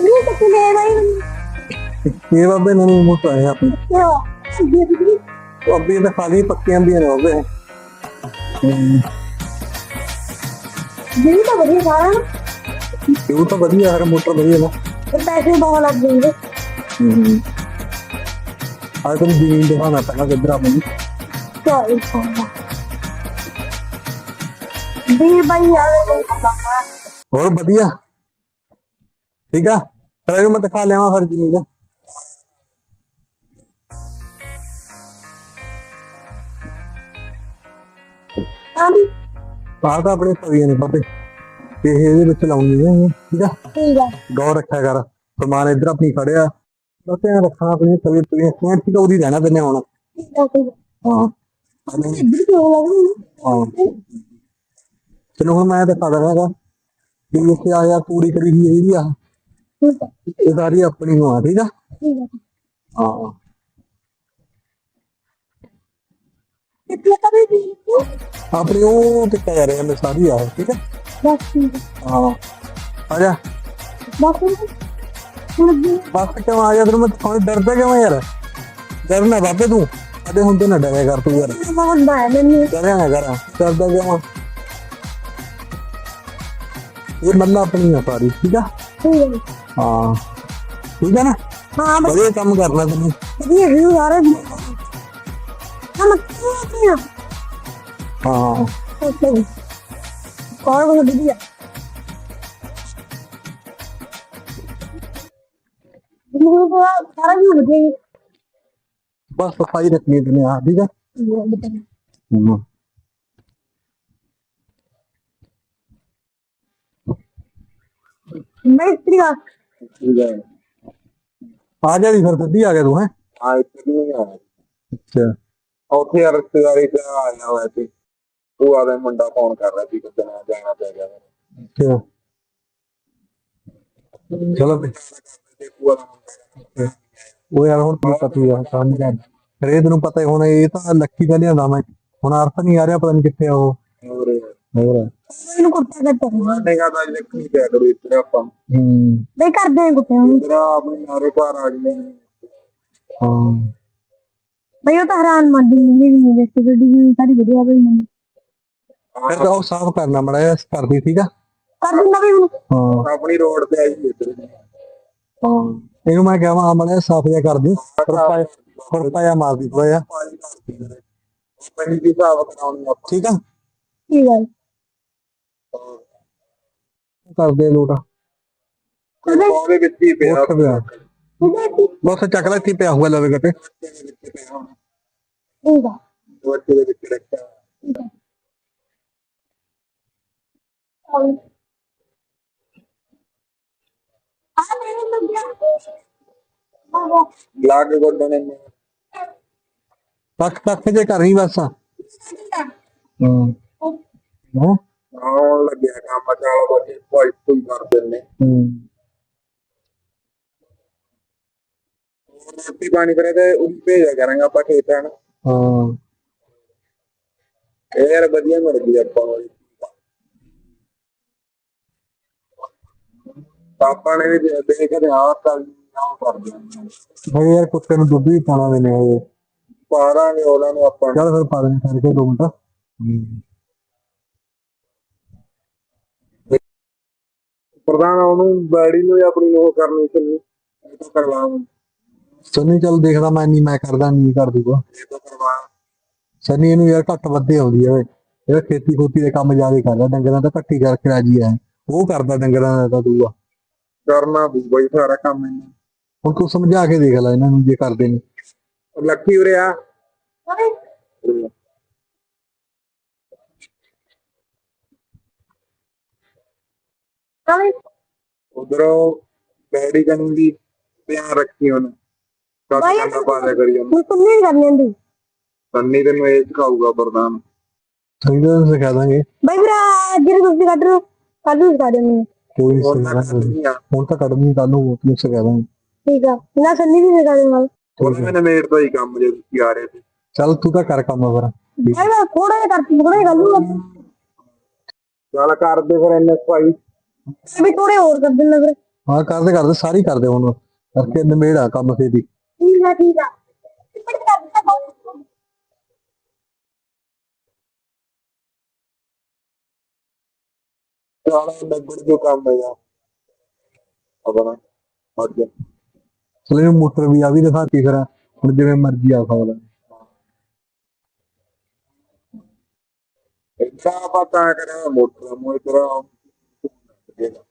ਇਹ ਤਾਂ ਕਿਲੇ ਬਾਈ ਇਹ ਬਾਬੇ ਨੂੰ ਮੋਟਾ ਹੈ ਆਪਣੀ ਇਹ ਉਹ ਅੱਬੀ ਤਾਂ ਖਾਲੀ ਪੱਕੀਆਂ ਵੀ ਨੇ ਬਾਬੇ ਜਿਹੜੀ ਤਾਂ ਵਧੀਆ ਸਾਰਾ। ਨਾ ਇਹ ਤਾਂ ਵਧੀਆ ਹਰ ਮੋਟਰ ਵਧੀਆ ਨਾ। ਤੇ ਪੈਸੇ ਬਹੁਤ ਲੱਗ ਜਾਣਗੇ ਆਹ ਤੁਹਾਨੂੰ ਜ਼ਮੀਨ ਦਿਖਾਉਣਾ ਪੈਣਾ ਕਿੱਧਰ ਆ ਮੈਨੂੰ। ਚਲ ਪਾਉਂਦਾ ਵੀ ਬਾਈ ਆਵੇ ਕੋਈ ਹੋਰ ਵਧੀਆ। ਠੀਕ ਆ? ਫਿਰ ਮੈਂ ਦਿਖਾ ਲਿਆਵਾਂ ਫਿਰ ਜ਼ਮੀਨ ਆਂਦੀ ਤਾਂ ਆਪਣੇ ਸਰੀਏ ਨੇ ਬਾਬੇ। ਤੇ ਇਹ ਇਹਦੇ ਵਿੱਚ ਲਾਉਣੀ ਹੈ ਠੀਕ ਆ? ਠੀਕ ਆ। ਗੌਰ ਰੱਖਿਆ ਕਰ ਸਮਾਨ ਇੱਧਰ ਆਪਣੀ ਖੜਿਆ। ਬਸ ਇਹ ਰੱਖਣਾ ਆਪਣੀ ਤਵੀਰ ਤਵੀਰ ਸੈਂਟ ਠੀਕ ਉਰੀ ਰਹਿਣਾ ਤੈਨੇ ਹੁਣ। ਹਾਂ। ਇੱਧਰ ਕਿਉਂ ਲੱਗਦੀ ਹਾਂ? ਚਲੋ ਹੁਣ ਮੈਂ ਦਿਖਾ ਦਵਾਂਗਾ ਕਿ ਇੱਥੇ ਆ ਪੂਰੀ ਕਰੀ ਹੋਈ ਇਹਦੀ ਆ। ਠੀਕ ਇਹ ਸਾਰੀ ਆਪਣੀ ਹੋਆ ਠੀਕ ਆ। ਠੀਕ ਹਾਂ। ਕਿੱਥੇ ਕਰੀ ਦੀ ਆਪਣੀ ਉਹ ਤੇ ਕਹਿ ਰਹੇ ਮੈਂ ਸਾਰੀ ਆ ਠੀਕ ਆ? ਬਸ ਠੀਕ ਆ। ਹਾਂ। ਆ ਜਾ। ਬਸ ਹੁਣ? ਜੀ ਬਸ ਕਿਉਂ ਆ ਜਾ? ਤੈਨੂੰ ਮੈਂ ਹੁਣ ਡਰਦਾ ਕਿਉਂ ਯਾਰ? ਡਰਨਾ ਬਾਬੇ ਤੂੰ। ਸਾਡੇ ਹੁੰਦੇ ਨਾ ਡਰਿਆ ਕਰ ਤੂੰ ਯਾਰ। ਬਹੁਤ ਬਾਏ ਮੈਨੂੰ। ਡਰਿਆ ਨਾ ਕਰ। ਡਰਦਾ ਕਿਉਂ? ਇਹ ਮੱਲਾ ਆਪਣੀ ਆ ਸਾਰੀ ਠੀਕ ਆ? ਠੀਕ ਆ। ਹਾਂ। ਠੀਕ ਆ ਨਾ? ਹਾਂ ਬਸ। ਵਧੀਆ ਕੰਮ ਕਰਨਾ ਤੈਨੂੰ ਵਧੀਆ ਵੀ ਸਾਰੇ ਹਮ ਕੀ ਆ ਹਾਂ। ਓਕੇ ਕੌਣ ਬਹੁਤ ਵਧੀਆ? ਮੈਨੂੰ ਤਾਂ ਸਾਰਾ ਵੀ ਵਧੀਆ ਹੀ ਬਸ ਸਫ਼ਾਈ ਰੱਖਣੀ ਤੈਨੇ ਆ ਠੀਕ ਆ ਹਮ। ਮੈਂ ਇਤਰੀਆ ਆ। ਜਾ ਵੀ ਫਿਰ ਸਿੱਧੀ ਆ ਗਿਆ ਤੂੰ ਹੈ। ਆ ਇੱਥੇ ਨਹੀਂ ਆ। ਅੱਛਾ। ਉੱਥੇ ਯਾਰ ਰਿਸ਼ਤੇਦਾਰੀ ਤੇ ਆਇਆ ਹੋਇਆ ਸੀ। ਉਹ ਆਦਾ ਮੁੰਡਾ ਫੋਨ ਕਰ ਰਿਹਾ ਸੀ ਕਿਤੇ ਨਾ ਜਾਣਾ ਪੈ ਗਿਆ ਅੱਛਾ। ਚਲੋ। ਤੇ ਮੁੰਡਾ ਉਹ ਯਾਰ ਹੁਣ ਕੀ ਪਤਾ ਯਾਰ ਕੰਮ ਕਰ। ਫਿਰ ਇਹ ਤੈਨੂੰ ਪਤਾ ਹੀ ਹੁਣ ਇਹ ਤਾਂ ਲੱਖੀ ਦਾ ਲਿਆਂਦਾ ਮੈਂ। ਹੁਣ ਅਰਥ ਨਹੀਂ ਆ ਰਿਹਾ ਪਤਾ ਨਹੀਂ ਕਿੱਥੇ ਆ ਉਹ। ਹੋਰ? ਮੈਨੂੰ ਕੁੱਤਾ ਕੱਟਿਆ ਨਿਗਾ ਤਾਂ ਜੇ ਕੀ ਕਹਿ ਕਰੂ ਇੱਥੇ ਆਪਾਂ। ਹੂੰ। ਬਈ ਕਰਦੇ ਆ ਕੁੱਤੇ ਨੂੰ। ਤੇਰਾ ਆਪਣੇ ਨਾਰੇ ਘਰ ਆ ਗਏ। ਹਾਂ। ਬਈ ਉਹ ਤਾਂ ਹੈਰਾਨ ਮੰਦੀ ਨਹੀਂ ਨਹੀਂ ਦੇਖੀ ਗੱਡੀ ਵੀ ਸਾਰੀ ਵਧੀਆ ਬਈ ਮੈਨੂੰ ਫਿਰ ਤਾਂ ਉਹ ਸਾਫ਼ ਕਰਨਾ ਮੜਾ ਜਿਹਾ ਕਰਦੀ ਠੀਕ ਆ? ਕਰ ਦਿੰਦਾ ਵੀ ਹੁਣ। हाँ। ਹਾਂ। ਆਪਣੀ ਰੋਡ ਤੇ ਆਈ ਇੱਧਰ। ਇਹਨੂੰ ਮੈਂ ਕਹਾਂ ਮੜਾ ਜਿਹਾ ਸਾਫ਼ ਜਿਹਾ ਕਰ ਦੇ। ਰੁਪਾਇਆ ਰੁਪਾਇਆ ਮਾਰ ਦੀ ਥੋੜਾ ਜਿਹਾ। ਪਹਿਲੀ ਦੀ ਹਿਸਾਬ ਕਰਾਉਣੀ ਆਪਾਂ। ਠੀਕ ਆ? ਕੀ ਗੱਲ? ਕਰ ਦੇ ਲੋਟ। ਉਹਦੇ ਵਿੱਚ ਹੀ ਪਿਆ। ਬਸ ਚੱਕ ਲੈ ਇੱਥੇ ਪਿਆ ਹੋਊਗਾ ਲਵੇ ਠੀਕ ਆ। ਬੱਚੇ ਦੇ ਵਿੱਚ ਰੱਖਿਆ। ਲਾਗ ਗੋਡਣੇ ਨੇ ਤੱਕ ਤੱਕ ਜੇ ਕਰ ਰਹੀ ਬਸ ਹਾਂ। ਹਾਂ। ਆਉਣ ਲੱਗਿਆ ਕੰਮ ਚਾਲ ਬੱਚੇ ਕੋਈ ਕੋਈ ਕਰਦੇ ਨੇ ਹੂੰ। ਰੋਟੀ ਪਾਣੀ ਕਰੇ ਤੇ ਉਹ ਭੇਜਿਆ ਕਰਾਂਗੇ ਆਪਾਂ ਖੇਤਾਂ ਨੂੰ ਹਾਂ। ਇਹ ਯਾਰ ਵਧੀਆ ਮਿਲ ਗਈ ਆਪਾਂ ਨੂੰ। ਪਾਪਾ ਨੇ ਵੀ ਦੇਖਦੇ ਆ ਕੱਲ ਨਾ ਕਰਦੇ ਭਾਈ ਯਾਰ ਕੁੱਤੇ ਨੂੰ ਦੁੱਧ ਵੀ ਪਾਣਾ ਮੈਨੇ ਇਹ ਪਾਰਾਂਗੇ ਉਹਨਾਂ ਨੂੰ ਆਪਾਂ ਚੱਲ ਫਿਰ ਪਾ ਦੇ ਸਾਰੇ ਕੋ ਦੋ ਮਿੰਟ। ਪ੍ਰਧਾਨ ਉਹਨੂੰ ਬੈੜੀ ਨੂੰ ਹੀ ਆਪਣੀ ਉਹ ਕਰਨੀ ਚੱਲੀ ਇਹ ਤਾਂ ਕਰਵਾਉਂ ਸਨੀ ਚੱਲ ਦੇਖਦਾ ਮੈਂ ਨਹੀਂ ਮੈਂ ਕਰਦਾ ਨਹੀਂ ਕਰ ਦੂਗਾ। ਇਹ ਤਾਂ ਕਰਵਾ। ਸਨੀ ਇਹਨੂੰ ਯਾਰ ਘੱਟ ਵੱਧੇ ਆਉਂਦੀ ਹੈ ਇਹ ਖੇਤੀ ਖੋਤੀ ਦੇ ਕੰਮ ਜ਼ਿਆਦਾ ਕਰਦਾ ਡੰਗਰਾਂ ਦਾ ਘੱਟੀ ਕਰਕੇ ਰਾਜੀ ਹੈ ਉਹ ਕਰਦਾ ਡੰਗਰਾਂ ਦਾ ਤਾਂ ਦੂਆ। ਕਰਨਾ ਵੀ ਬਈ ਸਾਰਾ ਕੰਮ ਇਹਨੇ। ਹੁਣ ਤੂੰ ਸਮਝਾ ਕੇ ਦੇਖ ਲੈ ਇਹਨਾਂ ਨੂੰ ਜੇ ਕਰਦੇ ਨੇ। ਲੱਕੀ ਉਰੇ ਆ। ਉਧਰੋਂ ਬੈੜੀ ਕਨੀ ਦੀ ਧਿਆਨ ਰੱਖੀ ਉਹਨੇ। ਕੱਟ ਬਾਈ, ਕੰਡਾ ਪਾ ਦਿਆ ਕਰੀ ਉਹਨੂੰ। ਹੁਣ ਤੁਮਨੇ ਕਰ ਲੈਂਦੀ ਸੰਨੀ ਤੈਨੂੰ ਇਹ ਸਿਖਾਊਗਾ ਪ੍ਰਧਾਨ ਸਹੀ ਤਾਂ ਸਿਖਾ ਦਾਂਗੇ। ਬਈ ਵੀਰਾ ਜਿਹੜੇ ਤੁਸੀਂ ਕੱਢ ਰਹੇ ਹੋ ਕੱਢ ਨੂੰ ਸਿਖਾ ਦਿਓ ਮੈਨੂੰ। ਕੋਈ ਨਹੀਂ ਹੋਰ ਸਿਖਾ ਨਾ ਦਾਂਗੇ। ਕਰਨੀ ਆ। ਹੁਣ ਤਾਂ ਕੱਢਣੀ ਕੱਲ ਨੂੰ ਉਹ ਨੂੰ ਸਿਖਾ ਦਾਂਗੇ। ਠੀਕ ਆ ਨਾ ਸੰਨੀ ਵੀ ਸਿਖਾ ਦਿਓ ਨਾਲ। ਉਹਨੇ ਮੈਨੇ ਮੇੜ ਦਾ ਹੀ ਕੰਮ ਜੇ ਤੁਸੀਂ ਆ ਰਹੇ ਸੀ। ਚੱਲ ਤੂੰ ਤਾਂ ਕਰ ਕੰਮ ਫਿਰ। ਬਾਈ ਮੈਂ ਥੋੜਾ ਜਿਹਾ ਕਰਤੀ ਥੋੜਾ ਜਿਹਾ ਕਰ ਲੂੰਗਾ ਚੱਲ ਕਰਦੇ ਫਿਰ ਐਨਐਸ ਭਾਈ। ਵੀ ਥੋੜੇ ਹੋਰ ਕਰ ਦਿੰਦਾ ਫਿਰ। ਹਾਂ ਕਰਦੇ ਕਰਦੇ ਸਾਰੀ ਕਰਦੇ ਹੁਣ। ਕਰਕੇ ਨਿਮੇੜਾ ਕੰਮ ਛੇਤੀ। ਠੀਕ ਆ ਠੀਕ ਆ। ਟਿੱਪੜ ਕਰ ਦਿੱਤਾ ਬਹੁਤ ਸਾਲਾ ਲੱਗੜ ਜੋ ਕੰਮ ਹੈਗਾ ਆਪਣਾ ਹਟ ਜਾ। ਚਲੇ ਮੋਟਰ ਵੀ ਆ ਵੀ ਦਿਖਾਤੀ ਫਿਰ। ਹੁਣ ਜਿਵੇਂ ਮਰਜ਼ੀ ਆ ਸਕਦਾ ਇੱਦਾਂ ਪਤਾ ਕਰਾਂ ਮੋਟਰ ਮੋਏ ਤੇਰਾ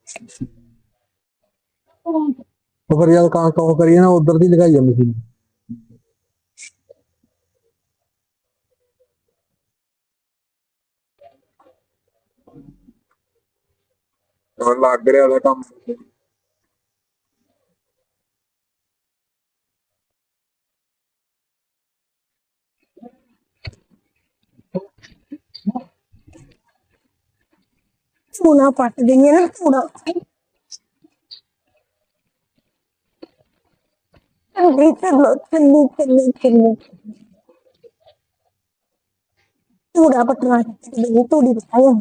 ਉਹ ਫਿਰ ਜਦ ਕਾਂ ਕੌਂ ਕਰੀਏ ਨਾ, ਉਧਰ ਦੀ ਲਗਾਈ ਲੱਗ ਰਿਹਾ ਉਹਦਾ ਕੰਮ। ਚੂਨਾ ਪੱਟ ਦੇਂਗੇ ਨਾ ਚੂਨਾ ਚੱਲੀ ਚੱਲੋ ਚੱਲੀ ਚੱਲੀ ਚੱਲੀ ਚੂੜਾ ਪਟਣਾ ਚੱਲੀ ਤੂੜੀ ਬਤਾਇਆ